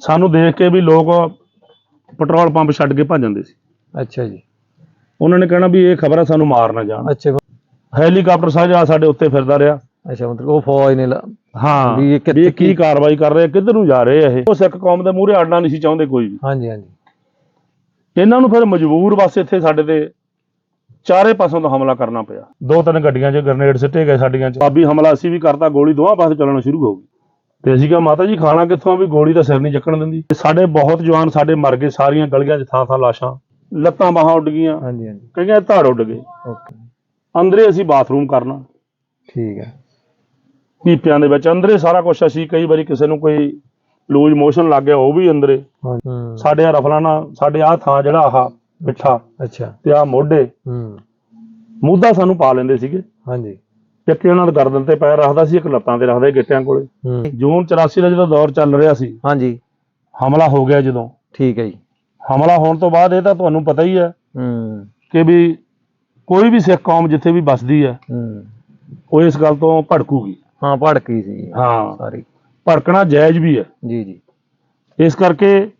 ਸਾਨੂੰ ਦੇਖ ਕੇ ਵੀ ਲੋਕ ਪੈਟਰੋਲ ਪੰਪ ਛੱਡ ਕੇ ਭੱਜ ਜਾਂਦੇ ਸੀ। ਅੱਛਾ ਜੀ। ਉਹਨਾਂ ਨੇ ਕਹਿਣਾ ਵੀ ਇਹ ਖਬਰ ਆ ਸਾਨੂੰ ਮਾਰ ਨਾ ਜਾਣ। ਅੱਛਾ। ਹੈਲੀਕਾਪਟਰ ਸਾਜਾ ਸਾਡੇ ਉੱਤੇ ਫਿਰਦਾ ਰਿਹਾ। ਅੱਛਾ ਮਤਲਬ ਉਹ ਫੌਜ ਨੇ ਲਾ- ਹਾਂ ਵੀ ਇਹ ਕਿੱਥੇ ਵੀ ਇਹ ਕੀ ਕਾਰਵਾਈ ਕਰ ਰਹੇ ਆ ਕਿੱਧਰ ਨੂੰ ਜਾ ਰਹੇ ਆ ਇਹ? ਉਹ ਸਿੱਖ ਕੌਮ ਦੇ ਮੂਹਰੇ ਅੜਨਾ ਨਹੀਂ ਸੀ ਚਾਹੁੰਦੇ ਕੋਈ ਵੀ। ਹਾਂਜੀ ਹਾਂਜੀ। ਇਹਨਾਂ ਨੂੰ ਫਿਰ ਮਜਬੂਰ ਬਸ ਇੱਥੇ ਸਾਡੇ ਤੇ ਚਾਰੇ ਪਾਸੋਂ ਤੋਂ ਹਮਲਾ ਕਰਨਾ ਪਿਆ। ਦੋ ਤਿੰਨ ਗੱਡੀਆਂ 'ਚ ਗ੍ਰਨੇਡ ਸਿੱਟੇ ਗਏ ਸਾਡੀਆਂ 'ਚ। ਬਾਬੀ ਹਮਲਾ ਅਸੀਂ ਵੀ ਕਰਤਾ ਗੋਲੀ ਦੋਵਾਂ ਪਾਸੇ ਚੱਲਣਾ ਸ਼ੁਰੂ ਹੋ ਗਈ। ਤੇ ਅਸੀਂ ਕਿਹਾ ਮਾਤਾ ਜੀ ਖਾਣਾ ਕਿੱਥੋਂ ਆ? ਵੀ ਗੋਲੀ ਤਾਂ ਸਿਰ ਨਹੀਂ ਚੱਕਣ ਦਿੰਦੀ। ਤੇ ਸਾਡੇ ਬਹੁਤ ਜਵਾਨ ਸਾਡੇ ਮਰ ਗਏ ਸਾਰੀਆਂ ਗਲੀਆਂ 'ਚ ਥਾਂ ਥਾਂ ਲਾਸ਼ਾਂ ਲੱਤਾਂ ਬਾਹਾਂ ਉੱਡ ਗਈਆਂ। ਹਾਂਜੀ ਹਾਂਜੀ। ਕਈਆਂ ਧੜ ਉੱਡ ਗਏ। ਓਕੇ ਅੰਦਰੇ ਅਸੀਂ ਬਾਥਰੂਮ ਕਰਨਾ। ਠੀਕ ਹੈ। ਪੀਪਿਆਂ ਦੇ ਵਿੱਚ ਅੰਦਰੇ ਸਾਰਾ ਕੁਝ ਅਸੀਂ ਕਈ ਵਾਰੀ ਕਿਸੇ ਨੂੰ ਕੋਈ ਲੂਜ ਮੋਸ਼ਨ ਲੱਗ ਗਿਆ ਉਹ ਵੀ ਅੰਦਰੇ। ਸਾਡੇ ਆ ਰਫਲਾਨਾ ਸਾਡੇ ਆ ਥਾਂ ਜਿਹੜਾ ਆਹ ਮਿੱਠਾ ਅੱਛਾ। ਤੇ ਆ ਮੋਢੇ ਹੂੰ। ਮੂਧਾ ਸਾਨੂੰ ਪਾ ਲੈਂਦੇ ਸੀਗੇ। ਹਾਂਜੀ। ਇੱਕ ਉਹਨਾਂ ਦੇ ਗਰਦਨ ਤੇ ਪੈਰ ਰੱਖਦਾ ਸੀ ਇੱਕ ਲੱਤਾਂ ਤੇ ਰੱਖਦਾ ਸੀ ਗਿੱਟਿਆਂ ਕੋਲੇ। ਜੂਨ 84 ਦਾ ਜਦੋਂ ਦੌਰ ਚੱਲ ਰਿਹਾ ਸੀ ਹਾਂਜੀ। ਹਮਲਾ ਹੋ ਗਿਆ ਜਦੋਂ। ਠੀਕ ਹੈ ਜੀ। ਹਮਲਾ ਹੋਣ ਤੋਂ ਬਾਅਦ ਇਹ ਤਾਂ ਤੁਹਾਨੂੰ ਪਤਾ ਹੀ ਹੈ ਹੂੰ। ਕਿ ਵੀ ਕੋਈ ਵੀ ਸਿੱਖ ਕੌਮ ਜਿੱਥੇ ਵੀ ਵੱਸਦੀ ਹੈ ਹੂੰ। ਉਹ ਇਸ ਗੱਲ ਤੋਂ ਭੜਕੂਗੀ। ਹਾਂ ਭੜਕੀ ਸੀ ਹਾਂ। ਸਾਰੀ। ਭੜਕਣਾ ਜਾਇਜ਼ ਵੀ ਹੈ। ਜੀ ਜੀ। ਇਸ ਕਰਕੇ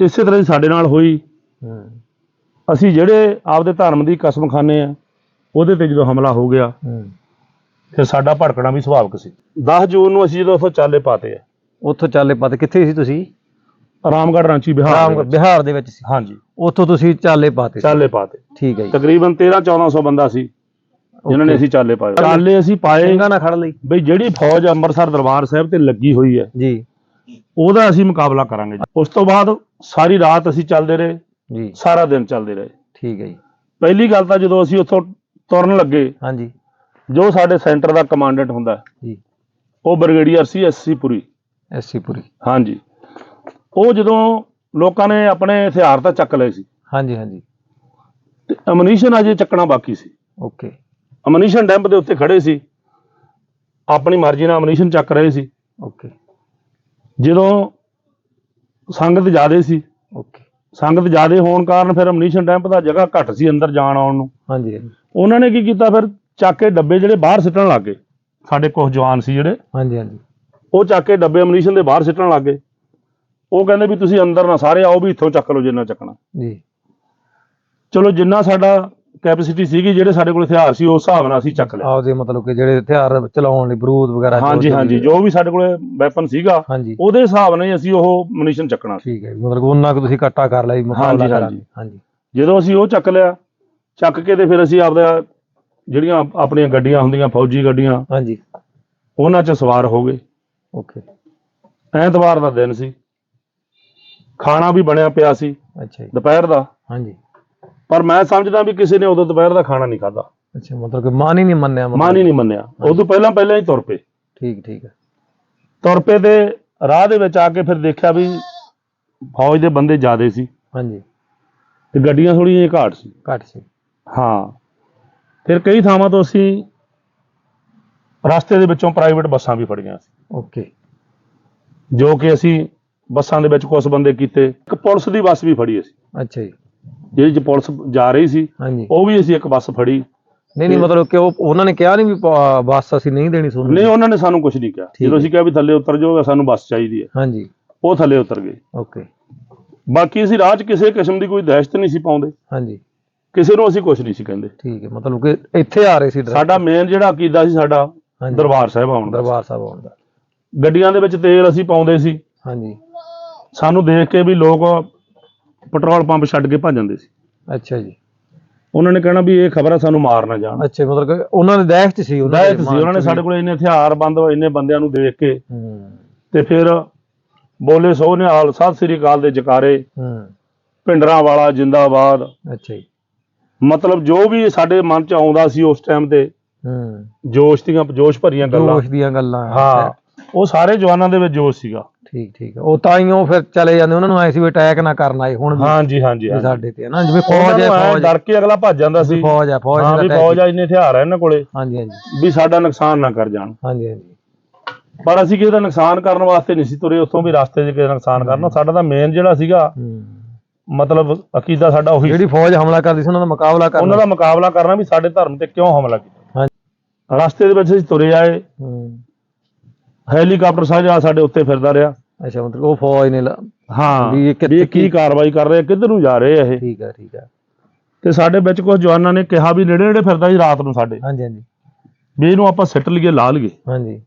ਇਸੇ ਤਰ੍ਹਾਂ ਹੀ ਸਾਡੇ ਨਾਲ ਹੋਈ। ਹੂੰ। ਅਸੀਂ ਜਿਹੜੇ ਆਪਦੇ ਧਰਮ ਦੀ ਕਸਮ ਖਾਨੇ ਆ ਉਹਦੇ ਤੇ ਜਦੋਂ ਹਮਲਾ ਹੋ ਗਿਆ ਫਿਰ ਸਾਡਾ ਭੜਕਣਾ ਵੀ ਸੁਭਾਵਿਕ ਸੀ। 10 ਜੂਨ ਨੂੰ ਅਸੀਂ ਜਦੋਂ ਉੱਥੋਂ ਚਾਲੇ ਪਾਤੇ ਆ। ਉੱਥੋਂ ਚੱਲੇ ਪਤ। ਕਿੱਥੇ ਸੀ ਤੁਸੀਂ? ਰਾਮਗੜ੍ਹ ਰਾਂਚੀ ਬਿਹਾਰ। ਬਿਹਾਰ ਦੇ ਵਿੱਚ ਸੀ। ਹਾਂਜੀ। ਉੱਥੋਂ ਤੁਸੀਂ ਚਾਲੇ ਪਾਤੇ। ਚਾਲੇ ਪਾਤੇ। ਠੀਕ ਹੈ ਜੀ। ਤਕਰੀਬਨ 13 1400 ਬੰਦਾ ਸੀ ਜਿਨ੍ਹਾਂ ਨੇ. ਅਸੀਂ ਚਾਲੇ ਪਾਏ। ਚਾਲੇ ਅਸੀਂ ਪਾਏ। ਸਿੰਘਾਂ ਨਾਲ ਖੜ ਲਈ। ਬਈ ਜਿਹੜੀ ਫੌਜ ਅੰਮ੍ਰਿਤਸਰ ਦਰਬਾਰ ਸਾਹਿਬ ਤੇ ਲੱਗੀ ਹੋਈ ਹੈ ਜੀ। ਉਹਦਾ ਅਸੀਂ ਮੁਕਾਬਲਾ ਕਰਾਂਗੇ ਉਸ ਤੋਂ ਬਾਅਦ ਸਾਰੀ ਰਾਤ ਅਸੀਂ ਚੱਲਦੇ ਰਹੇ। ਜੀ। ਸਾਰਾ ਦਿਨ ਚੱਲਦੇ ਰਹੇ। ਠੀਕ ਹੈ ਜੀ। ਪਹਿਲੀ ਗੱਲ ਤਾਂ ਜਦੋਂ ਅਸੀਂ ਉੱਥੋਂ ਤੁਰਨ ਲੱਗੇ ਹਾਂਜੀ। ਜੋ ਸਾਡੇ ਸੈਂਟਰ ਦਾ ਕਮਾਂਡੈਂਟ ਹੁੰਦਾ ਹੈ, ਜੀ। ਉਹ ਬ੍ਰਿਗੇਡੀਅਰ ਸੀ ਐਸਸੀ ਪੁਰੀ। ਐਸਸੀ ਪੁਰੀ। ਹਾਂਜੀ। ਉਹ ਜਦੋਂ ਲੋਕਾਂ ਨੇ ਆਪਣੇ ਹਥਿਆਰ ਤਾਂ ਚੱਕ ਲਏ ਸੀ। ਹਾਂਜੀ ਹਾਂਜੀ। ਤੇ ਅਮਨੀਸ਼ਨ ਅਜੇ ਚੱਕਣਾ ਬਾਕੀ ਸੀ। ਓਕੇ। ਅਮਨੀਸ਼ਨ ਡੈਂਪ ਦੇ ਉੱਤੇ ਖੜੇ ਸੀ। ਆਪਣੀ ਮਰਜ਼ੀ ਨਾਲ ਅਮਨੀਸ਼ਨ ਚੱਕ ਰਹੇ ਸੀ। ਓਕੇ। ਜਦੋਂ ਸੰਗਤ ਜ਼ਿਆਦੇ ਸੀ ਓਕੇ। ਸੰਗਤ ਜ਼ਿਆਦੇ ਹੋਣ ਕਾਰਨ ਫਿਰ ਅਮਨੀਸ਼ਨ ਡੈਂਪ ਦਾ ਜਗ੍ਹਾ ਘੱਟ ਸੀ ਅੰਦਰ ਜਾਣ ਆਉਣ ਨੂੰ। ਹਾਂਜੀ ਹਾਂਜੀ। ਉਹਨਾਂ ਨੇ ਕੀ ਕੀਤਾ ਫਿਰ? ਚੱਕ ਕੇ ਡੱਬੇ ਜਿਹੜੇ ਬਾਹਰ ਸਿੱਟਣ ਲੱਗ ਗਏ। ਸਾਡੇ ਕੁਝ ਜਵਾਨ ਸੀ ਜਿਹੜੇ। ਹਾਂਜੀ ਹਾਂਜੀ। ਉਹ ਚੱਕ ਕੇ ਡੱਬੇ ਅਮਨੀਸ਼ਨ ਦੇ ਬਾਹਰ ਸਿੱਟਣ ਲੱਗ ਗਏ। ਉਹ ਕਹਿੰਦੇ ਵੀ ਤੁਸੀਂ ਅੰਦਰ ਨਾ ਸਾਰੇ ਆਓ ਵੀ ਇੱਥੋਂ ਚੱਕ ਲਓ ਜਿੰਨਾ ਚੱਕਣਾ। ਜੀ। ਚਲੋ ਜਿੰਨਾ ਸਾਡਾ ਕੈਪੈਸਿਟੀ ਸੀਗੀ ਜਿਹੜੇ ਸਾਡੇ ਕੋਲ ਹਥਿਆਰ ਸੀ ਉਸ ਹਿਸਾਬ ਨਾਲ ਅਸੀਂ ਚੱਕ ਲਿਆ। ਆਪਦੇ ਮਤਲਬ ਕਿ ਜਿਹੜੇ ਹਥਿਆਰ ਚਲਾਉਣ ਲਈ ਬਰੂਦ ਵਗੈਰਾ ਹਾਂਜੀ ਹਾਂਜੀ। ਜੋ ਵੀ ਸਾਡੇ ਕੋਲ ਵੈਪਨ ਸੀਗਾ ਹਾਂਜੀ। ਉਹਦੇ ਹਿਸਾਬ ਨਾਲ ਹੀ ਅਸੀਂ ਉਹ ਮਨੀਸ਼ਨ ਚੱਕਣਾ ਸੀ। ਠੀਕ ਹੈ ਮਤਲਬ ਉਹਨਾਂ ਕੁ ਤੁਸੀਂ ਇਕੱਠਾ ਕਰ ਲਿਆ ਜੀ ਮੁਕਾਬਲਾ ਹਾਂਜੀ, ਹਾਂਜੀ। ਹਾਂਜੀ। ਜਦੋਂ ਅਸੀਂ ਉਹ ਚੱਕ ਲਿਆ ਚੱਕ ਕੇ ਤੇ ਫਿਰ ਅਸੀਂ ਆਪਦਾ ਜਿਹੜੀਆਂ ਆਪਣੀਆਂ ਗੱਡੀਆਂ ਹੁੰਦੀਆਂ ਫੌਜੀ ਗੱਡੀਆਂ ਹਾਂਜੀ। ਉਹਨਾਂ 'ਚ ਸਵਾਰ ਹੋ ਗਏ। ਓਕੇ ਐਤਵਾਰ ਦਾ ਦਿਨ ਸੀ। ਖਾਣਾ ਵੀ ਬਣਿਆ ਪਿਆ ਸੀ। ਅੱਛਾ ਜੀ। ਦੁਪਹਿਰ ਦਾ। ਹਾਂਜੀ। ਪਰ ਮੈਂ ਸਮਝਦਾ ਵੀ ਕਿਸੇ ਨੇ ਉਦੋਂ ਦੁਪਹਿਰ ਦਾ ਖਾਣਾ ਨਹੀਂ ਖਾਦਾ ਅੱਛਾ ਮਤਲਬ ਕਿ ਮਾਨ ਹੀ ਨਹੀਂ ਮੰਨਿਆ ਮਾਨ ਹੀ ਨਹੀਂ ਮੰਨਿਆ। ਉਦੋਂ ਪਹਿਲਾਂ ਪਹਿਲਾਂ ਹੀ ਤੁਰ ਪਏ। ਠੀਕ ਠੀਕ ਹੈ। ਤੁਰ ਪਏ ਤੇ ਰਾਹ ਦੇ ਵਿੱਚ ਆ ਕੇ ਫਿਰ ਦੇਖਿਆ ਵੀ ਫੌਜ ਦੇ ਬੰਦੇ ਜ਼ਿਆਦੇ ਸੀ। ਹਾਂਜੀ। ਤੇ ਗੱਡੀਆਂ ਥੋੜੀਆਂ ਜਿਹੀਆਂ ਘਾਟ ਸੀ। ਘੱਟ ਸੀ। ਹਾਂ। ਫਿਰ ਕਈ ਥਾਵਾਂ ਤੋਂ ਅਸੀਂ ਰਸਤੇ ਦੇ ਵਿੱਚੋਂ ਪ੍ਰਾਈਵੇਟ ਬੱਸਾਂ ਵੀ ਫੜੀਆਂ ਸੀ। ਓਕੇ ਜੋ ਕਿ ਅਸੀਂ ਬੱਸਾਂ ਦੇ ਵਿੱਚ ਕੁਝ ਬੰਦੇ ਕੀਤੇ। ਇੱਕ ਪੁਲਿਸ ਦੀ ਬੱਸ ਵੀ ਫੜੀ ਅਸੀਂ। ਅੱਛਾ ਜੀ। ਜਿਹਦੇ 'ਚ ਪੁਲਿਸ ਜਾ ਰਹੀ ਸੀ ਹਾਂਜੀ। ਉਹ ਵੀ ਅਸੀਂ ਇੱਕ ਬੱਸ ਫੜੀ। ਨਹੀਂ ਨਹੀਂ ਮਤਲਬ ਕਿ ਉਹ ਉਹਨਾਂ ਨੇ ਕਿਹਾ ਨਹੀਂ ਵੀ ਪ- ਬੱਸ ਅਸੀਂ ਨਹੀਂ ਦੇਣੀ ਤੁਹਾਨੂੰ ਨਹੀਂ ਉਹਨਾਂ ਨੇ ਸਾਨੂੰ ਕੁਝ ਨਹੀਂ ਕਿਹਾ। ਠੀਕ ਜਦੋਂ। ਅਸੀਂ ਕਿਹਾ ਵੀ ਥੱਲੇ ਉਤਰ ਜਾਓ ਸਾਨੂੰ ਬੱਸ ਚਾਹੀਦੀ ਹੈ। ਹਾਂਜੀ। ਉਹ ਥੱਲੇ ਉਤਰ ਗਏ। ਓਕੇ ਬਾਕੀ ਅਸੀਂ ਰਾਹ 'ਚ ਕਿਸੇ ਕਿਸਮ ਦੀ ਕੋਈ ਦਹਿਸ਼ਤ ਨਹੀਂ ਸੀ ਪਾਉਂਦੇ। ਹਾਂਜੀ। ਕਿਸੇ ਨੂੰ ਅਸੀਂ ਕੁਝ ਨਹੀਂ ਸੀ ਕਹਿੰਦੇ। ਠੀਕ ਹੈ ਮਤਲਬ ਕਿ ਇੱਥੇ ਆ ਰਹੇ ਸੀ ਡਰਾਈਵਰ। ਸਾਡਾ ਮੇਨ ਜਿਹੜਾ ਅਕੀਦਾ ਸੀ ਸਾਡਾ ਹਾਂਜੀ। ਦਰਬਾਰ ਸਾਹਿਬ ਆਉਣ ਦਾ। ਦਰਬਾਰ ਸਾਹਿਬ ਆਉਣ ਦਾ। ਗੱਡੀਆਂ ਦੇ ਵਿੱਚ ਤੇਲ ਅਸੀਂ ਪਾਉਂਦੇ ਸੀ। ਹਾਂਜੀ। ਸਾਨੂੰ ਦੇਖ ਕੇ ਵੀ ਲੋਕ ਪੈਟਰੋਲ ਪੰਪ ਛੱਡ ਕੇ ਭੱਜ ਜਾਂਦੇ ਸੀ। ਅੱਛਾ ਜੀ। ਉਹਨਾਂ ਨੇ ਕਹਿਣਾ ਵੀ ਇਹ ਖਬਰ ਆ ਸਾਨੂੰ ਮਾਰ ਨਾ ਜਾਣ। ਅੱਛਾ ਮਤਲਬ ਕਿ ਉਹਨਾਂ ਦੇ ਦਹਿਸ਼ਤ ਸੀ ਉਹਨਾਂ ਦੇ ਸੀ ਮਨ 'ਚ ਉਹਨਾਂ ਨੇ। ਸਾਡੇ ਕੋਲ ਇੰਨੇ ਹਥਿਆਰ ਬੰਦ ਇੰਨੇ ਬੰਦਿਆਂ ਨੂੰ ਦੇਖ ਕੇ। ਹੂੰ। ਤੇ ਫਿਰ ਬੋਲੇ ਸੋ ਨਿਹਾਲ ਸਤਿ ਸ੍ਰੀ ਅਕਾਲ ਦੇ ਜਕਾਰੇ। ਹੂੰ। ਭਿੰਡਰਾਂ ਵਾਲਾ ਜਿੰਦਾਬਾਦ। ਅੱਛਾ ਜੀ। ਮਤਲਬ ਜੋ ਵੀ ਸਾਡੇ ਮਨ ਚ ਆਉਂਦਾ ਸੀ ਉਸ ਟਾਈਮ ਤੇ ਹੂੰ। ਜੋਸ਼ ਦੀਆਂ ਜੋਸ਼ ਭਰੀਆਂ ਗੱਲਾਂ। ਜੋਸ਼ ਦੀਆਂ ਗੱਲਾਂ ਹਾਂ ਉਹ ਸਾਰੇ ਜਵਾਨਾਂ ਦੇ ਵਿੱਚ ਜੋਸ਼ ਸੀਗਾ। ਠੀਕ ਠੀਕ। ਉਹ ਤਾਂ ਹੀ ਉਹ ਫਿਰ ਚਲੇ ਜਾਂਦੇ ਉਹਨਾਂ ਨੂੰ ਆਏ ਸੀ ਵੀ ਅਟੈਕ ਨਾ ਕਰਨ ਆਏ ਹੁਣ ਵੀ। ਹਾਂਜੀ ਹਾਂਜੀ ਵੀ ਹਾਂਜੀ। ਸਾਡੇ ਤੇ ਹੈ ਨਾ ਜਿਵੇਂ ਫੌਜ ਹੈ ਨੂੰ ਐਂ ਫੌਜ ਡਰ ਕੇ ਅਗਲਾ ਭੱਜ ਜਾਂਦਾ ਸੀ। ਫੌਜ ਹੈ ਫੌਜ ਹਾਂ ਵੀ ਫੌਜ ਆ ਇੰਨੇ ਹਥਿਆਰ ਆ ਇਹਨਾਂ ਕੋਲੇ। ਹਾਂਜੀ ਹਾਂਜੀ। ਵੀ ਸਾਡਾ ਨੁਕਸਾਨ ਨਾ ਕਰ ਜਾਣ। ਹਾਂਜੀ ਹਾਂਜੀ। ਪਰ ਅਸੀਂ ਕਿਸੇ ਦਾ ਨੁਕਸਾਨ ਕਰਨ ਵਾਸਤੇ ਨਹੀਂ ਸੀ ਤੁਰੇ ਉੱਥੋਂ ਵੀ ਰਸਤੇ 'ਚ ਕਿਸੇ ਦਾ ਨੁਕਸਾਨ ਕਰਨਾ ਸਾਡਾ ਤਾਂ ਮੇਨ ਜਿਹੜਾ ਸੀਗਾ ਹੂੰ। ਮਤਲਬ ਅਕੀਦਾ ਸਾਡਾ ਉਹੀ ਜਿਹੜੀ ਫੌਜ ਹਮਲਾ ਕਰਦੀ ਸੀ ਉਹਨਾਂ ਦਾ ਮੁਕਾਬਲਾ ਕਰਨਾ। ਉਹਨਾਂ ਦਾ ਮੁਕਾਬਲਾ ਕਰਨਾ ਵੀ ਸਾਡੇ ਧਰਮ ਤੇ ਕਿਉਂ ਹਮਲਾ ਕੀਤਾ? ਹਾਂਜੀ। ਰਸਤੇ ਦੇ ਵਿੱਚ ਅਸੀਂ ਤੁਰੇ ਆਏ। ਹੈਲੀਕਾਪਟਰ ਸਾਜਾ ਸਾਡੇ ਉੱਤੇ ਫਿਰਦਾ ਰਿਹਾ। ਅੱਛਾ ਮਤਲਬ ਉਹ ਫੌਜ ਨੇ ਹਾਂ ਵੀ ਇਹ ਕੀ ਕਾਰਵਾਈ ਕਰ ਰਹੇ ਕਿੱਧਰ ਨੂੰ ਜਾ ਰਹੇ ਇਹ? ਠੀਕ ਹੈ ਠੀਕ ਹੈ ਤੇ ਸਾਡੇ ਵਿੱਚ ਕੁਝ ਜਵਾਨਾਂ ਨੇ ਕਿਹਾ ਵੀ ਨੇੜੇ ਨੇੜੇ ਫਿਰਦਾ ਸੀ ਰਾਤ ਨੂੰ ਸਾਡੇ। ਹਾਂਜੀ ਹਾਂਜੀ। ਵੀ ਇਹਨੂੰ ਆਪਾਂ ਸਿੱਟ ਲਈਏ ਲਾ ਲਈਏ। ਹਾਂਜੀ।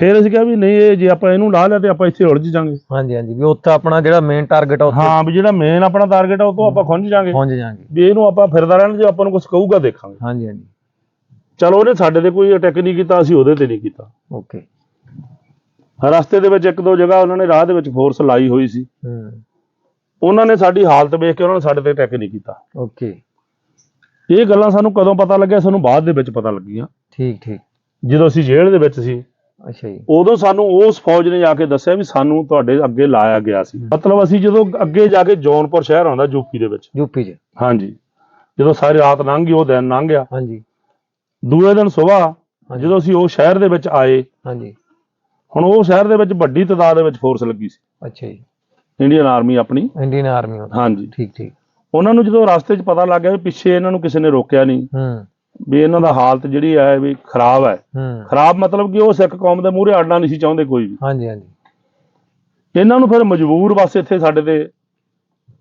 ਫਿਰ ਅਸੀਂ ਕਿਹਾ ਵੀ ਨਹੀਂ ਇਹ ਜੇ ਆਪਾਂ ਇਹਨੂੰ ਲਾ ਲਿਆ ਤੇ ਆਪਾਂ ਇੱਥੇ ਉਲਝ ਜਾਾਂਗੇ। ਹਾਂਜੀ ਹਾਂਜੀ ਵੀ ਉੱਥੇ ਆਪਣਾ ਜਿਹੜਾ ਮੇਨ ਟਾਰਗੇਟ ਆ ਉੱਥੇ ਹਾਂ ਵੀ ਜਿਹੜਾ ਮੇਨ ਆਪਣਾ ਟਾਰਗੇਟ ਆ ਉਹ ਤੋਂ ਆਪਾਂ ਖੁੰਝ ਜਾਾਂਗੇ। ਪਹੁੰਚ ਜਾਾਂਗੇ। ਵੀ ਇਹਨੂੰ ਆਪਾਂ ਫਿਰਦਾ ਰਹਿਣ ਜੇ ਆਪਾਂ ਨੂੰ ਕੁਝ ਕਹੂਗਾ ਦੇਖਾਂਗੇ। ਹਾਂਜੀ ਹਾਂਜੀ। ਚਲੋ ਉਹਨੇ ਸਾਡੇ ਤੇ ਕੋਈ ਅਟੈਕ ਨਹੀਂ ਕੀਤਾ ਅਸੀਂ ਉਹਦੇ ਤੇ ਨਹੀਂ ਕੀਤਾ। ਓਕੇ। ਰਸਤੇ ਦੇ ਵਿੱਚ ਇੱਕ ਦੋ ਜਗ੍ਹਾ ਉਹਨਾਂ ਨੇ ਰਾਹ ਦੇ ਵਿੱਚ ਫੋਰਸ ਲਾਈ ਹੋਈ ਸੀ। ਹੂੰ। ਉਹਨਾਂ ਨੇ ਸਾਡੀ ਹਾਲਤ ਵੇਖ ਕੇ ਉਹਨਾਂ ਨੇ ਸਾਡੇ ਤੇ ਅਟੈਕ ਨਹੀਂ ਕੀਤਾ। ਓਕੇ। ਇਹ ਗੱਲਾਂ ਸਾਨੂੰ ਕਦੋਂ ਪਤਾ ਲੱਗਿਆ? ਸਾਨੂੰ ਬਾਅਦ ਦੇ ਵਿੱਚ ਪਤਾ ਲੱਗੀਆਂ। ਠੀਕ ਠੀਕ। ਜਦੋਂ ਅਸੀਂ ਜੇਲ੍ਹ ਦੇ ਵਿੱਚ ਸੀ ਅੱਛਾ ਜੀ। ਉਦੋਂ ਸਾਨੂੰ ਉਸ ਫੌਜ ਨੇ ਜਾ ਕੇ ਦੱਸਿਆ ਵੀ ਸਾਨੂੰ ਤੁਹਾਡੇ ਅੱਗੇ ਲਾਇਆ ਗਿਆ ਸੀ। ਮਤਲਬ ਅਸੀਂ ਜਦੋਂ ਅੱਗੇ ਜਾ ਕੇ ਜੌਨਪੁਰ ਸ਼ਹਿਰ ਆਉਂਦਾ ਯੂਪੀ ਦੇ ਵਿੱਚ। ਯੂਪੀ 'ਚ। ਹਾਂਜੀ। ਜਦੋਂ ਸਾਰੀ ਰਾਤ ਲੰਘ ਗਈ ਉਹ ਦਿਨ ਲੰਘ ਗਿਆ। ਹਾਂਜੀ। ਦੂਏ ਦਿਨ ਸਵੇਰ। ਜਦੋਂ ਅਸੀਂ ਉਹ ਸ਼ਹਿਰ ਦੇ ਵਿੱਚ ਆਏ ਹਾਂਜੀ। ਹੁਣ ਉਹ ਸ਼ਹਿਰ ਦੇ ਵਿੱਚ ਵੱਡੀ ਤਾਦਾਦ ਦੇ ਵਿੱਚ ਫੋਰਸ ਲੱਗੀ ਸੀ। ਅੱਛਾ ਜੀ। ਇੰਡੀਅਨ ਆਰਮੀ ਆਪਣੀ। ਇੰਡੀਅਨ ਆਰਮੀ ਹਾਂਜੀ। ਠੀਕ ਠੀਕ। ਉਹਨਾਂ ਨੂੰ ਜਦੋਂ ਰਸਤੇ 'ਚ ਪਤਾ ਲੱਗ ਗਿਆ ਵੀ ਪਿੱਛੇ ਇਹਨਾਂ ਨੂੰ ਕਿਸੇ ਨੇ ਰੋਕਿਆ ਨਹੀਂ। ਹੂੰ। ਵੀ ਇਹਨਾਂ ਦਾ ਹਾਲਤ ਜਿਹੜੀ ਹੈ ਵੀ ਖਰਾਬ ਹੈ। ਖਰਾਬ ਮਤਲਬ ਕਿ ਉਹ ਸਿੱਖ ਕੌਮ ਦੇ ਮੂਹਰੇ ਅੜਨਾ ਨਹੀਂ ਸੀ ਚਾਹੁੰਦੇ ਕੋਈ ਵੀ। ਹਾਂਜੀ ਹਾਂਜੀ। ਇਹਨਾਂ ਨੂੰ ਫਿਰ ਮਜਬੂਰ ਬਸ ਇੱਥੇ ਸਾਡੇ ਤੇ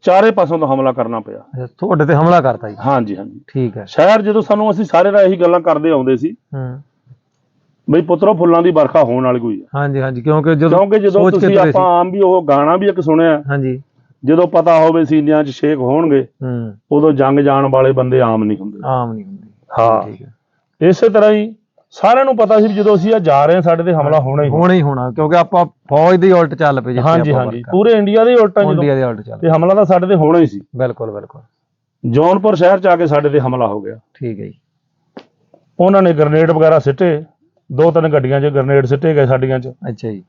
ਚਾਰੇ ਪਾਸੋਂ ਤੋਂ ਹਮਲਾ ਕਰਨਾ ਪਿਆ। ਤੁਹਾਡੇ ਤੇ ਹਮਲਾ ਕਰਤਾ ਜੀ? ਹਾਂਜੀ ਹਾਂਜੀ। ਠੀਕ ਹੈ। ਸ਼ਹਿਰ ਜਦੋਂ ਸਾਨੂੰ ਅਸੀਂ ਸਾਰੇ ਦਾ ਇਹੀ ਗੱਲਾਂ ਕਰਦੇ ਆਉਂਦੇ ਸੀ ਹੂੰ। ਬਈ ਪੁੱਤਰੋ ਫੁੱਲਾਂ ਦੀ ਵਰਖਾ ਹੋਣ ਵਾਲੀ ਕੋਈ ਹੈ ਹਾਂਜੀ ਹਾਂਜੀ ਕਿਉਂਕਿ ਜਦੋਂ ਕਿਉਂਕਿ ਜਦੋਂ ਤੁਸੀਂ। ਆਪਾਂ ਆਮ ਵੀ ਉਹ ਗਾਣਾ ਵੀ ਇੱਕ ਸੁਣਿਆ। ਹਾਂਜੀ। ਜਦੋਂ ਪਤਾ ਹੋਵੇ ਸੀਨਿਆਂ 'ਚ ਛੇਕ ਹੋਣਗੇ ਹੂੰ। ਉਦੋਂ ਜੰਗ ਜਾਣ ਵਾਲੇ ਬੰਦੇ ਆਮ ਨਹੀਂ ਹੁੰਦੇ। ਆਮ ਨਹੀਂ ਹਾਂ। ਠੀਕ ਹੈ। ਇਸੇ ਤਰ੍ਹਾਂ ਹੀ ਸਾਰਿਆਂ ਨੂੰ ਪਤਾ ਸੀ ਵੀ ਜਦੋਂ ਅਸੀਂ ਆ ਜਾ ਰਹੇ ਹਾਂ ਸਾਡੇ ਤੇ ਹਮਲਾ ਹੋਣਾ ਹੀ ਹੋਣਾ। ਹੀ ਹੋਣਾ ਕਿਉਂਕਿ ਆਪਾਂ ਫੌਜ ਦੀ ਉਲਟ ਚੱਲ ਪਏ ਜਿੱਥੇ ਹਾਂਜੀ ਆਪਾਂ ਹਾਂਜੀ। ਪੂਰੇ ਇੰਡੀਆ ਦੇ ਉਲਟਾ। ਜਦੋਂ ਇੰਡੀਆ ਦੀ ਉਲਟ ਚੱਲ ਤੇ ਹਮਲਾ ਤਾਂ ਸਾਡੇ ਤੇ ਹੋਣਾ ਹੀ ਸੀ। ਬਿਲਕੁਲ ਬਿਲਕੁਲ। ਜੌਨਪੁਰ ਸ਼ਹਿਰ 'ਚ ਆ ਕੇ ਸਾਡੇ ਤੇ ਹਮਲਾ ਹੋ ਗਿਆ। ਠੀਕ ਹੈ ਜੀ। ਉਹਨਾਂ ਨੇ ਗ੍ਰਨੇਡ ਵਗੈਰਾ ਸਿੱਟੇ। ਦੋ ਤਿੰਨ ਗੱਡੀਆਂ 'ਚ ਗ੍ਰਨੇਡ ਸਿੱਟੇ ਗਏ ਸਾਡੀਆਂ 'ਚ। ਅੱਛਾ ਜੀ।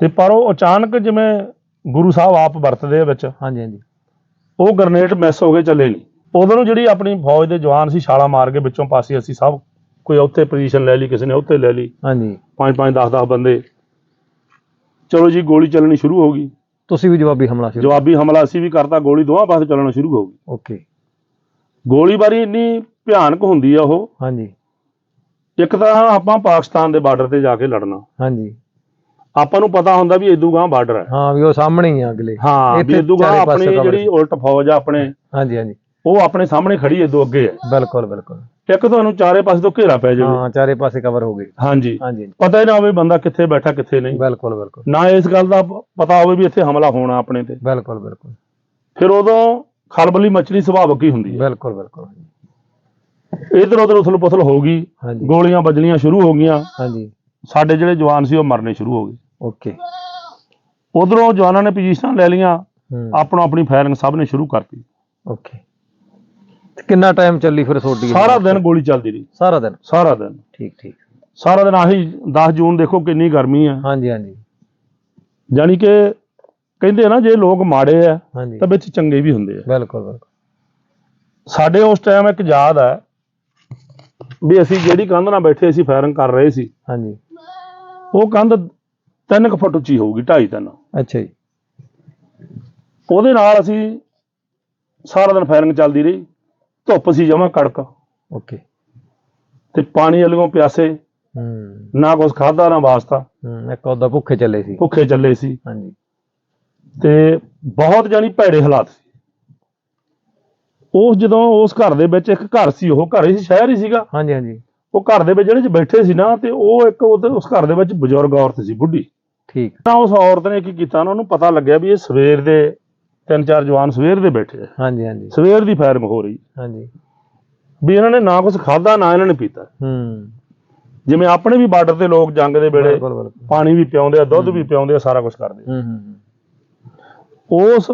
ਤੇ ਪਰ ਉਹ ਅਚਾਨਕ ਜਿਵੇਂ ਗੁਰੂ ਸਾਹਿਬ ਆਪ ਵਰਤਦੇ ਆ ਵਿੱਚ। ਹਾਂਜੀ ਹਾਂਜੀ। ਉਹ ਗ੍ਰਨੇਡ ਮਿਸ ਹੋ ਗਏ ਚੱਲੇ ਨਹੀਂ ਉਦੋਂ ਨੂੰ ਜਿਹੜੀ ਆਪਣੀ ਫੌਜ ਦੇ ਜਵਾਨ ਸੀ ਛਾਲਾ ਮਾਰ ਕੇ ਵਿੱਚੋਂ ਪਾਸੇ ਅਸੀਂ ਸਭ ਕੋਈ ਉੱਥੇ ਪੋਜੀਸ਼ਨ ਲੈ ਲਈ ਕਿਸੇ ਨੇ ਉੱਥੇ ਲੈ ਲਈ। ਹਾਂਜੀ। ਪੰਜ ਪੰਜ 10 10 ਬੰਦੇ। ਚਲੋ ਜੀ ਗੋਲੀ ਚੱਲਣੀ ਸ਼ੁਰੂ ਹੋ ਗਈ। ਤੁਸੀਂ ਵੀ ਜਵਾਬੀ ਹਮਲਾ ਸ਼ੁਰੂ ਜਵਾਬੀ ਹਮਲਾ ਅਸੀਂ ਵੀ ਕਰਤਾ ਗੋਲੀ ਦੋਵਾਂ ਪਾਸੇ ਚੱਲਣਾ ਸ਼ੁਰੂ ਹੋ ਗਈ। ਓਕੇ। ਗੋਲੀਬਾਰੀ ਇੰਨੀ ਭਿਆਨਕ ਹੁੰਦੀ ਆ ਉਹ। ਹਾਂਜੀ। ਇੱਕ ਤਾਂ ਆਪਾਂ ਪਾਕਿਸਤਾਨ ਦੇ ਬਾਰਡਰ ਤੇ ਜਾ ਕੇ ਲੜਨਾ। ਹਾਂਜੀ। ਆਪਾਂ ਨੂੰ ਪਤਾ ਹੁੰਦਾ ਵੀ ਇਦੂ ਗਾਂ ਬਾਰਡਰ ਹੈ। ਹਾਂ ਵੀ ਉਹ ਸਾਹਮਣੇ ਹੀ ਆ ਅਗਲੇ। ਹਾਂ ਵੀ ਇੱਥੇ ਇਦੂ ਗਾਂ ਆਪਣੀ ਜਿਹੜੀ ਉਲਟ ਫੌਜ ਆ ਆਪਣੇ। ਹਾਂਜੀ ਹਾਂਜੀ। ਉਹ ਆਪਣੇ ਸਾਹਮਣੇ ਖੜੀ ਇਦੂ ਅੱਗੇ ਹੈ। ਬਿਲਕੁਲ ਬਿਲਕੁਲ। ਇੱਕ ਤੁਹਾਨੂੰ ਚਾਰੇ ਪਾਸੇ ਤੋਂ ਘੇਰਾ ਪੈ ਜਾਵੇ। ਹਾਂ ਚਾਰੇ ਪਾਸੇ ਕਵਰ ਹੋ ਗਏ। ਹਾਂਜੀ। ਹਾਂਜੀ ਪਤਾ ਹੀ ਨਾ ਹੋਵੇ ਬੰਦਾ ਕਿੱਥੇ ਬੈਠਾ ਕਿੱਥੇ ਨਹੀਂ। ਬਿਲਕੁਲ ਬਿਲਕੁਲ। ਨਾ ਇਸ ਗੱਲ ਦਾ ਪਤਾ ਹੋਵੇ ਵੀ ਇੱਥੇ ਹਮਲਾ ਹੋਣਾ ਆਪਣੇ ਤੇ। ਬਿਲਕੁਲ ਬਿਲਕੁਲ। ਫਿਰ ਉਦੋਂ ਖਲਬਲੀ ਮਚਲੀ ਸੁਭਾਵਕ ਹੀ ਹੁੰਦੀ ਹੈ। ਬਿਲਕੁਲ ਬਿਲਕੁਲ। ਇਧਰ ਉਧਰ ਉਥਲ ਪੁਥਲ ਹੋ ਗਈ। ਗੋਲੀਆਂ ਵੱਜਣੀਆਂ ਸ਼ੁਰੂ ਹੋ ਗਈਆਂ। ਹਾਂਜੀ। ਸਾਡੇ ਜਿਹੜੇ ਜਵਾਨ ਸੀ ਉਹ ਮਰਨੇ ਸ਼ੁਰੂ ਹੋ ਗਏ। ਓਕੇ। ਉਧਰੋਂ ਜਵਾਨਾਂ ਨੇ ਪੋਜੀਸ਼ਨਾਂ ਲੈ ਹੂੰ। ਆਪਣੋ ਆਪਣੀ ਫਾਇਰਿੰਗ ਸਭ ਨੇ ਸ਼ੁਰੂ ਕਰਤੀ। ਓਕੇ। ਕਿੰਨਾ ਟਾਈਮ ਚੱਲੀ ਫਿਰ ਤੁਹਾਡੀ ਇਹ? ਸਾਰਾ ਦਿਨ ਗੋਲੀ ਚੱਲਦੀ ਰਹੀ। ਸਾਰਾ ਦਿਨ? ਸਾਰਾ ਦਿਨ। ਠੀਕ ਠੀਕ। ਸਾਰਾ ਦਿਨ ਆਹੀ 10 ਜੂਨ ਦੇਖੋ ਕਿੰਨੀ ਗਰਮੀ ਆ। ਹਾਂਜੀ ਹਾਂਜੀ। ਯਾਨੀ ਕਿ ਕਹਿੰਦੇ ਆ ਨਾ ਜੇ ਲੋਕ ਮਾੜੇ ਆ ਹਾਂਜੀ। ਤਾਂ ਵਿੱਚ ਚੰਗੇ ਵੀ ਹੁੰਦੇ ਆ। ਬਿਲਕੁਲ ਬਿਲਕੁਲ। ਸਾਡੇ ਉਸ ਟਾਈਮ ਇੱਕ ਯਾਦ ਹੈ ਵੀ ਅਸੀਂ ਜਿਹੜੀ ਕੰਧ ਨਾਲ ਬੈਠੇ ਸੀ ਫਾਇਰਿੰਗ ਕਰ ਰਹੇ ਸੀ ਹਾਂਜੀ। ਉਹ ਕੰਧ 3 ਕੁ ਫੁੱਟ ਉੱਚੀ ਹੋਊਗੀ 2.5 ਤਿੰਨ। ਅੱਛਾ ਜੀ। ਉਹਦੇ ਨਾਲ ਅਸੀਂ ਸਾਰਾ ਦਿਨ ਫਾਇਰਿੰਗ ਚੱਲਦੀ ਰਹੀ। ਧੁੱਪ ਸੀ ਜਮਾ ਕੜਕ। ਓਕੇ ਤੇ ਪਾਣੀ ਵੱਲੋਂ ਪਿਆਸੇ। ਹੂੰ। ਨਾ ਕੁਛ ਖਾਦਾ ਨਾ ਵਾਸਤਾ। ਹੂੰ ਇੱਕ ਉਹਦਾ ਭੁੱਖੇ ਚੱਲੇ ਸੀ। ਭੁੱਖੇ ਚੱਲੇ ਸੀ। ਹਾਂਜੀ। ਤੇ ਬਹੁਤ ਜਾਨੀ ਭੈੜੇ ਹਾਲਾਤ ਸੀ। ਉਸ ਜਦੋਂ ਉਸ ਘਰ ਦੇ ਵਿੱਚ ਇੱਕ ਘਰ ਸੀ ਉਹ ਘਰ ਹੀ ਸ਼ਹਿਰ ਹੀ ਸੀਗਾ। ਹਾਂਜੀ ਹਾਂਜੀ। ਉਹ ਘਰ ਦੇ ਵਿੱਚ ਜਿਹੜੇ ਚ ਬੈਠੇ ਸੀ ਨਾ ਤੇ ਉਹ ਇੱਕ ਉਸ ਘਰ ਦੇ ਵਿੱਚ ਬਜ਼ੁਰਗ ਔਰਤ ਸੀ ਬੁੱਢੀ। ਠੀਕ। ਤਾਂ ਉਸ ਔਰਤ ਨੇ ਕੀ ਕੀਤਾ ਨਾ ਉਹਨੂੰ ਪਤਾ ਲੱਗਿਆ ਵੀ ਇਹ ਸਵੇਰ ਦੇ ਤਿੰਨ ਚਾਰ ਜਵਾਨ ਸਵੇਰ ਦੇ ਬੈਠੇ ਆ। ਹਾਂਜੀ ਹਾਂਜੀ। ਸਵੇਰ ਦੀ ਫਾਇਰਿੰਗ ਹੋ ਰਹੀ। ਹਾਂਜੀ। ਵੀ ਇਹਨਾਂ ਨੇ ਨਾ ਕੁਝ ਖਾਦਾ ਨਾ ਇਹਨਾਂ ਨੇ ਪੀਤਾ। ਹੂੰ। ਜਿਵੇਂ ਆਪਣੇ ਵੀ ਬਾਰਡਰ ਤੇ ਲੋਕ ਜੰਗ ਦੇ ਵੇਲੇ ਪਾਣੀ ਵੀ ਪਿਆਉਂਦੇ ਆ ਦੁੱਧ ਵੀ ਪਿਆਉਂਦੇ ਆ ਸਾਰਾ ਕੁਝ ਕਰਦੇ ਆ। ਉਸ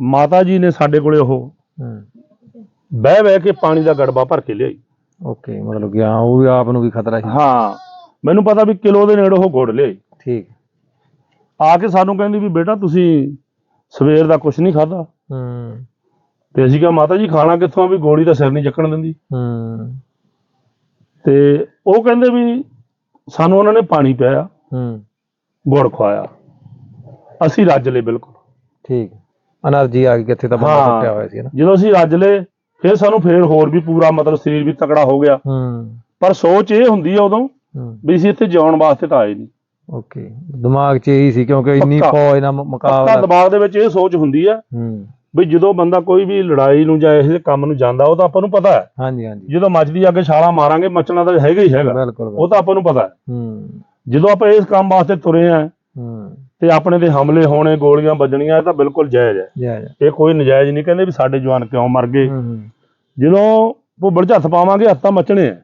ਮਾਤਾ ਜੀ ਨੇ ਸਾਡੇ ਕੋਲੇ ਉਹ ਬਹਿ ਬਹਿ ਕੇ ਪਾਣੀ ਦਾ ਗੜਬਾ ਭਰ ਕੇ ਲਿਆਈ। ਓਕੇ ਮਤਲਬ ਕਿ ਹਾਂ ਉਹ ਵੀ ਆਪ ਨੂੰ ਵੀ ਖਤਰਾ ਸੀ। ਹਾਂ। ਮੈਨੂੰ ਪਤਾ ਵੀ ਕਿਲੋ ਦੇ ਨੇੜੇ ਉਹ ਗੁੜ ਲਿਆਈ। ਠੀਕ। ਆ ਕੇ ਸਾਨੂੰ ਕਹਿੰਦੀ ਵੀ ਬੇਟਾ ਤੁਸੀਂ ਸਵੇਰ ਦਾ ਕੁਝ ਨਹੀਂ ਖਾਦਾ ਹੂੰ। ਤੇ ਅਸੀਂ ਕਿਹਾ ਮਾਤਾ ਜੀ ਖਾਣਾ ਕਿੱਥੋਂ ਆ? ਵੀ ਗੋਲੀ ਦਾ ਸਿਰ ਨਹੀਂ ਚੱਕਣ ਦਿੰਦੀ। ਹੂੰ। ਤੇ ਉਹ ਕਹਿੰਦੇ ਵੀ ਸਾਨੂੰ ਉਹਨਾਂ ਨੇ ਪਾਣੀ ਪਿਆਇਆ ਹੂੰ। ਗੁੜ ਖਵਾਇਆ। ਅਸੀਂ ਰੱਜ ਲਏ ਬਿਲਕੁਲ। ਠੀਕ। એનર્ਜੀ ਆ ਗਈ ਕਿੱਥੇ ਤਾਂ ਬੰਦਾ ਸੁੱਟਿਆ ਹੋਇਆ ਸੀ ਨਾ? ਜਦੋਂ ਅਸੀਂ ਰੱਜ ਲਏ ਫਿਰ ਸਾਨੂੰ ਫੇਰ ਹੋਰ ਵੀ ਪੂਰਾ ਮਤਲਬ ਸਰੀਰ ਵੀ ਤਕੜਾ ਹੋ ਗਿਆ। ਹੂੰ। ਪਰ ਸੋਚ ਇਹ ਹੁੰਦੀ ਆ ਉਦੋਂ ਵੀ ਅਸੀਂ ਇੱਥੇ ਜਾਣ ਵਾਸਤੇ ਤਾਂ ਆਏ ਨਹੀਂ ਓਕੇ ਦਿਮਾਗ 'ਚ ਇਹੀ ਸੀ ਕਿਉਂਕਿ ਇੰਨੀ ਪੱਕਾ। ਫੌਜ ਨਾਲ ਮ- ਪੱਕਾ ਮੁਕਾਬਲਾ। ਦਿਮਾਗ ਦੇ ਵਿੱਚ ਇਹ ਸੋਚ ਹੁੰਦੀ ਆ ਹੂੰ। ਵੀ ਜਦੋਂ ਬੰਦਾ ਕੋਈ ਵੀ ਲੜਾਈ ਨੂੰ ਜਾਂ ਇਹੋ ਜਿਹੇ ਕੰਮ ਨੂੰ ਜਾਂਦਾ ਉਹ ਤਾਂ ਆਪਾਂ ਨੂੰ ਪਤਾ ਹੈ। ਹਾਂਜੀ ਹਾਂਜੀ। ਜਦੋਂ ਮੱਚਦੀ ਅੱਗੇ ਛਾਲਾ ਮਾਰਾਂਗੇ ਮਚਣਾ ਤਾਂ ਹੈਗਾ ਹੀ ਹੈਗਾ। ਬਿਲਕੁਲ ਉਹ ਤਾਂ ਆਪਾਂ ਨੂੰ ਪਤਾ ਹੈ। ਹੂੰ। ਜਦੋਂ ਆਪਾਂ ਇਸ ਕੰਮ ਵਾਸਤੇ ਤੁਰੇ ਆ ਹੂੰ। ਤੇ ਆਪਣੇ ਤੇ ਹਮਲੇ ਹੋਣੇ ਗੋਲੀਆਂ ਵੱਜਣੀਆਂ ਇਹ ਤਾਂ ਬਿਲਕੁਲ ਜਾਇਜ਼ ਹੈ। ਜੈ ਜੈ ਇਹ ਕੋਈ ਨਜਾਇਜ਼ ਨਹੀਂ ਕਹਿੰਦੇ ਵੀ ਸਾਡੇ ਜਵਾਨ ਕਿਉਂ ਮਰ ਗਏ। ਹੂੰ ਹੂੰ। ਜਦੋਂ ਭੁੱਬੜ 'ਚ ਹੱਥ ਪਾਵਾਂਗੇ ਹੱਥਾਂ ਮਚਣੇ ਆ।